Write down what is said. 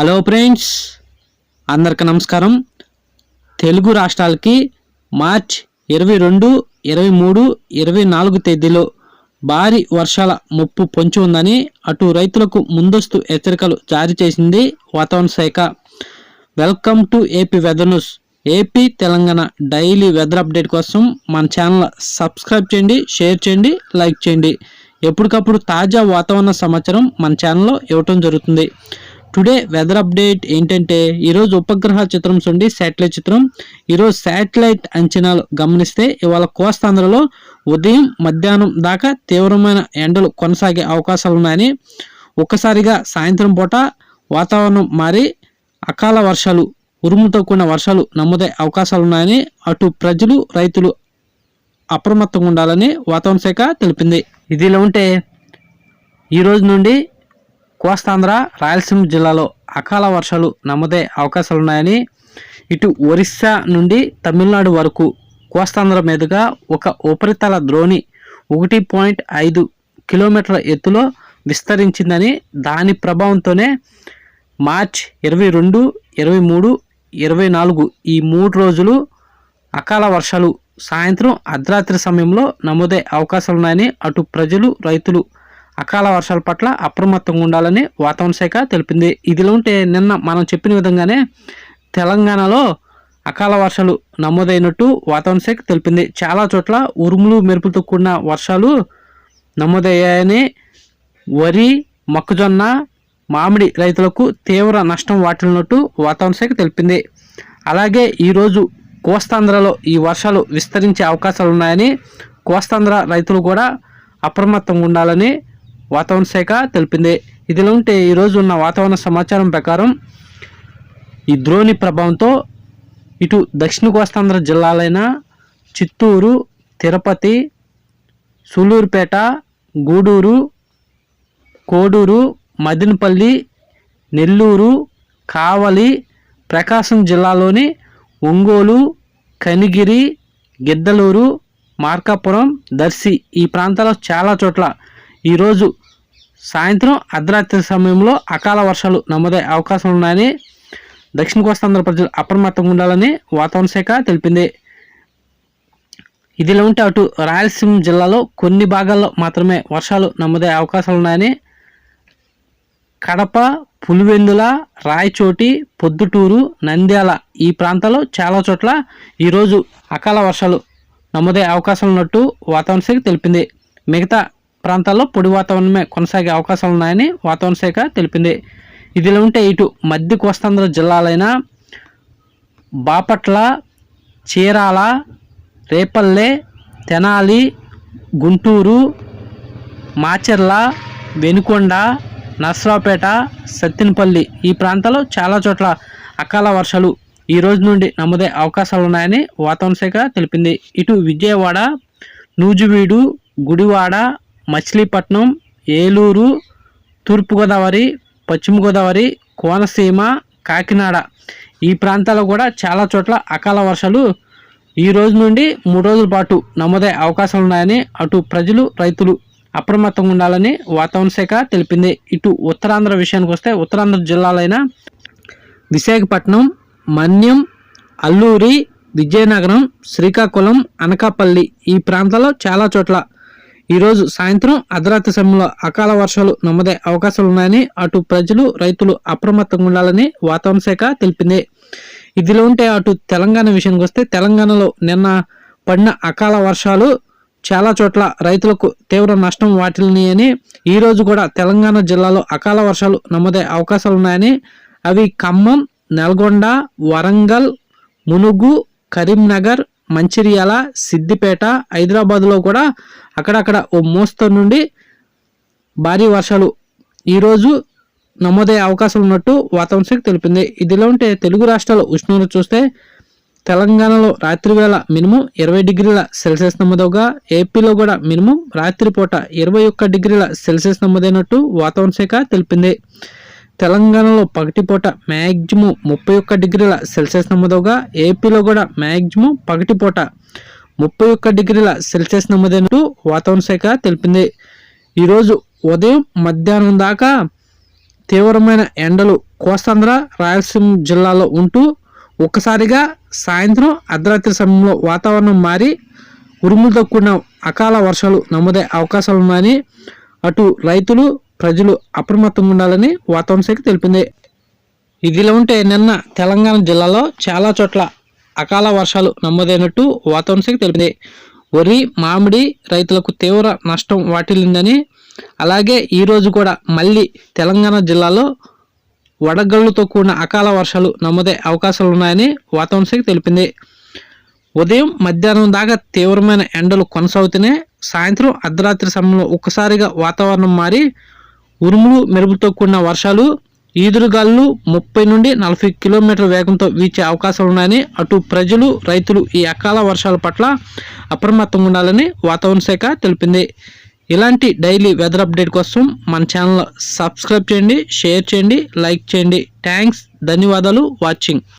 Hello friends అందరికి నమస్కారం. తెలుగు రాష్ట్రాలకి మార్చ్ ఇరవై రెండు ఇరవై మూడు ఇరవై నాలుగు తేదీలో భారీ వర్షాల ముప్పు పొంచి ఉందని అటు రైతులకు ముందస్తు హెచ్చరికలు జారీ చేసింది వాతావరణ శాఖ. Welcome to AP weather news. AP Telangana daily weather update కోసం మన ఛానల్ సబ్స్క్రైబ్ చేయండి షేర్ చేయండి లైక్ చేయండి. ఎప్పటికప్పుడు తాజా వాతావరణ సమాచారం మన ఛానల్లో ఇవ్వటం జరుగుతుంది. టుడే వెదర్ అప్డేట్ ఏంటంటే ఈరోజు ఉపగ్రహ చిత్రం చూడండి శాటిలైట్ చిత్రం. ఈరోజు శాటిలైట్ అంచనాలు గమనిస్తే ఇవాళ కోస్తాంధ్రలో ఉదయం మధ్యాహ్నం దాకా తీవ్రమైన ఎండలు కొనసాగే అవకాశాలు ఉన్నాయని. ఒక్కసారిగా సాయంత్రం పూట వాతావరణం మారి అకాల వర్షాలు ఉరుముతో కూడిన వర్షాలు నమోదయ్యే అవకాశాలు ఉన్నాయని అటు ప్రజలు రైతులు అప్రమత్తంగా ఉండాలని వాతావరణ శాఖ తెలిపింది. ఇదిలా ఉంటే ఈ రోజు నుండి కోస్తాంధ్ర రాయలసీమ జిల్లాలో అకాల వర్షాలు నమోదే అవకాశాలున్నాయని ఇటు ఒరిస్సా నుండి తమిళనాడు వరకు కోస్తాంధ్ర మీదుగా ఒక ఉపరితల ద్రోణి ఒకటి పాయింట్ ఐదు కిలోమీటర్ల ఎత్తులో విస్తరించిందని దాని ప్రభావంతోనే మార్చ్ ఇరవై రెండు ఇరవై మూడు ఇరవై నాలుగు ఈ మూడు రోజులు అకాల వర్షాలు సాయంత్రం అర్ధరాత్రి సమయంలో నమోదే అవకాశాలు ఉన్నాయని అటు ప్రజలు రైతులు అకాల వర్షాల పట్ల అప్రమత్తంగా ఉండాలని వాతావరణ శాఖ తెలిపింది. ఇదిలో ఉంటే నిన్న మనం చెప్పిన విధంగానే తెలంగాణలో అకాల వర్షాలు నమోదైనట్టు వాతావరణ శాఖ తెలిపింది. చాలా చోట్ల ఉరుములు మెరుపులతో కూడిన వర్షాలు నమోదయ్యాయని వరి మొక్కజొన్న మామిడి రైతులకు తీవ్ర నష్టం వాటిల్లినట్టు వాతావరణ శాఖ తెలిపింది. అలాగే ఈరోజు కోస్తాంధ్రలో ఈ వర్షాలు విస్తరించే అవకాశాలు ఉన్నాయని కోస్తాంధ్ర రైతులు కూడా అప్రమత్తంగా ఉండాలని వాతావరణ శాఖ తెలిపింది. ఇదిలో ఉంటే ఈరోజు ఉన్న వాతావరణ సమాచారం ప్రకారం ఈ ద్రోణి ప్రభావంతో ఇటు దక్షిణ కోస్తాంధ్ర జిల్లాలైన చిత్తూరు తిరుపతి సూలూరుపేట గూడూరు కోడూరు మదినపల్లి నెల్లూరు కావలి ప్రకాశం జిల్లాలోని ఒంగోలు కనిగిరి గిద్దలూరు మార్కాపురం దర్శి ఈ ప్రాంతాల్లో చాలా చోట్ల ఈరోజు సాయంత్రం అర్ధరాత్రి సమయంలో అకాల వర్షాలు నమోదయ్యే అవకాశం ఉన్నాయని దక్షిణ కోస్తాంధ్ర ప్రజలు అప్రమత్తంగా ఉండాలని వాతావరణ శాఖ తెలిపింది. ఇదిలా ఉంటే అటు రాయలసీమ జిల్లాలో కొన్ని భాగాల్లో మాత్రమే వర్షాలు నమోదయ్యే అవకాశాలు ఉన్నాయని కడప పులివెందుల రాయచోటి పొద్దుటూరు నంద్యాల ఈ ప్రాంతాల్లో చాలా చోట్ల ఈరోజు అకాల వర్షాలు నమోదయ్యే అవకాశాలు ఉన్నట్టు వాతావరణ శాఖ తెలిపింది. మిగతా ప్రాంతాల్లో పొడి వాతావరణమే కొనసాగే అవకాశాలు ఉన్నాయని వాతావరణ శాఖ తెలిపింది. ఇదిలా ఉంటే ఇటు మధ్య కోస్తాంధ్ర జిల్లాలైన బాపట్ల చీరాల రేపల్లె తెనాలి గుంటూరు మాచెర్ల వెనుకొండ నర్సరావుపేట సత్తినపల్లి ఈ ప్రాంతాల్లో చాలా చోట్ల అకాల వర్షాలు ఈ రోజు నుండి నమోదే అవకాశాలు ఉన్నాయని వాతావరణ శాఖ తెలిపింది. ఇటు విజయవాడ నూజివీడు గుడివాడ మచిలీపట్నం ఏలూరు తూర్పుగోదావరి పశ్చిమ గోదావరి కోనసీమ కాకినాడ. ఈ ప్రాంతాల్లో కూడా చాలా చోట్ల అకాల వర్షాలు ఈ రోజు నుండి మూడు రోజుల పాటు నమోదయ్యే అవకాశాలు ఉన్నాయని అటు ప్రజలు రైతులు అప్రమత్తంగా ఉండాలని వాతావరణ శాఖ తెలిపింది. ఇటు ఉత్తరాంధ్ర విషయానికి వస్తే ఉత్తరాంధ్ర జిల్లాలైన విశాఖపట్నం మన్యం అల్లూరి విజయనగరం శ్రీకాకుళం అనకాపల్లి ఈ ప్రాంతాల్లో చాలా చోట్ల ఈరోజు సాయంత్రం అర్ధరాత్రి సమయంలో అకాల వర్షాలు నమ్మదే అవకాశాలు ఉన్నాయని అటు ప్రజలు రైతులు అప్రమత్తంగా ఉండాలని వాతావరణ శాఖ తెలిపింది. ఇదిలో ఉంటే అటు తెలంగాణ విషయానికి వస్తే తెలంగాణలో నిన్న పడిన అకాల వర్షాలు చాలా చోట్ల రైతులకు తీవ్ర నష్టం వాటిల్ని ఈ రోజు కూడా తెలంగాణ జిల్లాలో అకాల వర్షాలు నమ్మదే అవకాశాలు ఉన్నాయని అవి ఖమ్మం నల్గొండ వరంగల్ మునుగు కరీంనగర్ మంచిర్యాల సిద్దిపేట హైదరాబాద్లో కూడా అక్కడక్కడ ఓ మోస్తరు నుండి భారీ వర్షాలు ఈరోజు నమోదయ్యే అవకాశం ఉన్నట్టు వాతావరణ శాఖ తెలిపింది. ఇదిలో ఉంటే తెలుగు రాష్ట్రాల ఉష్ణోగ్రత చూస్తే తెలంగాణలో రాత్రి వేళ మినిమం ఇరవై డిగ్రీల సెల్సియస్ నమోదవగా ఏపీలో కూడా మినిమం రాత్రిపూట ఇరవై ఒక్క డిగ్రీల సెల్సియస్ నమోదైనట్టు వాతావరణ శాఖ తెలిపింది. తెలంగాణలో పగటిపూట మ్యాక్సిమం ముప్పై ఒక్క డిగ్రీల సెల్సియస్ నమోదవగా ఏపీలో కూడా మ్యాక్సిమం పగటిపూట ముప్పై ఒక్క డిగ్రీల సెల్సియస్ నమోదైనట్టు వాతావరణ శాఖ తెలిపింది. ఈరోజు ఉదయం మధ్యాహ్నం దాకా తీవ్రమైన ఎండలు కోస్తాంధ్ర రాయలసీమ జిల్లాలో ఉంటూ ఒక్కసారిగా సాయంత్రం అర్ధరాత్రి సమయంలో వాతావరణం మారి ఉరుములతో కూడిన అకాల వర్షాలు నమోదే అవకాశాలు ఉన్నాయని అటు రైతులు ప్రజలు అప్రమత్తంగా ఉండాలని వాతావరణ శాఖ తెలిపింది. ఇదిలా ఉంటే నిన్న తెలంగాణ జిల్లాలో చాలా చోట్ల అకాల వర్షాలు నమోదైనట్టు వాతావరణ శాఖ తెలిపింది. వరి మామిడి రైతులకు తీవ్ర నష్టం వాటిల్లిందని అలాగే ఈరోజు కూడా మళ్ళీ తెలంగాణ జిల్లాలో వడగళ్ళతో కూడిన అకాల వర్షాలు నమోదే అవకాశాలు ఉన్నాయని వాతావరణ శాఖ తెలిపింది. ఉదయం మధ్యాహ్నం దాకా తీవ్రమైన ఎండలు కొనసాగుతూనే సాయంత్రం అర్ధరాత్రి సమయంలో ఒక్కసారిగా వాతావరణం మారి ఉరుములు మెరుపుతో కూడిన వర్షాలు ఈదురుగాలు ముప్పై నుండి నలభై కిలోమీటర్ల వేగంతో వీచే అవకాశాలు ఉన్నాయని అటు ప్రజలు రైతులు ఈ అకాల వర్షాల పట్ల అప్రమత్తంగా ఉండాలని వాతావరణ శాఖ తెలిపింది. ఇలాంటి డైలీ వెదర్ అప్డేట్ కోసం మన ఛానల్ సబ్స్క్రైబ్ చేయండి షేర్ చేయండి లైక్ చేయండి. థ్యాంక్స్ ధన్యవాదాలు వాచింగ్.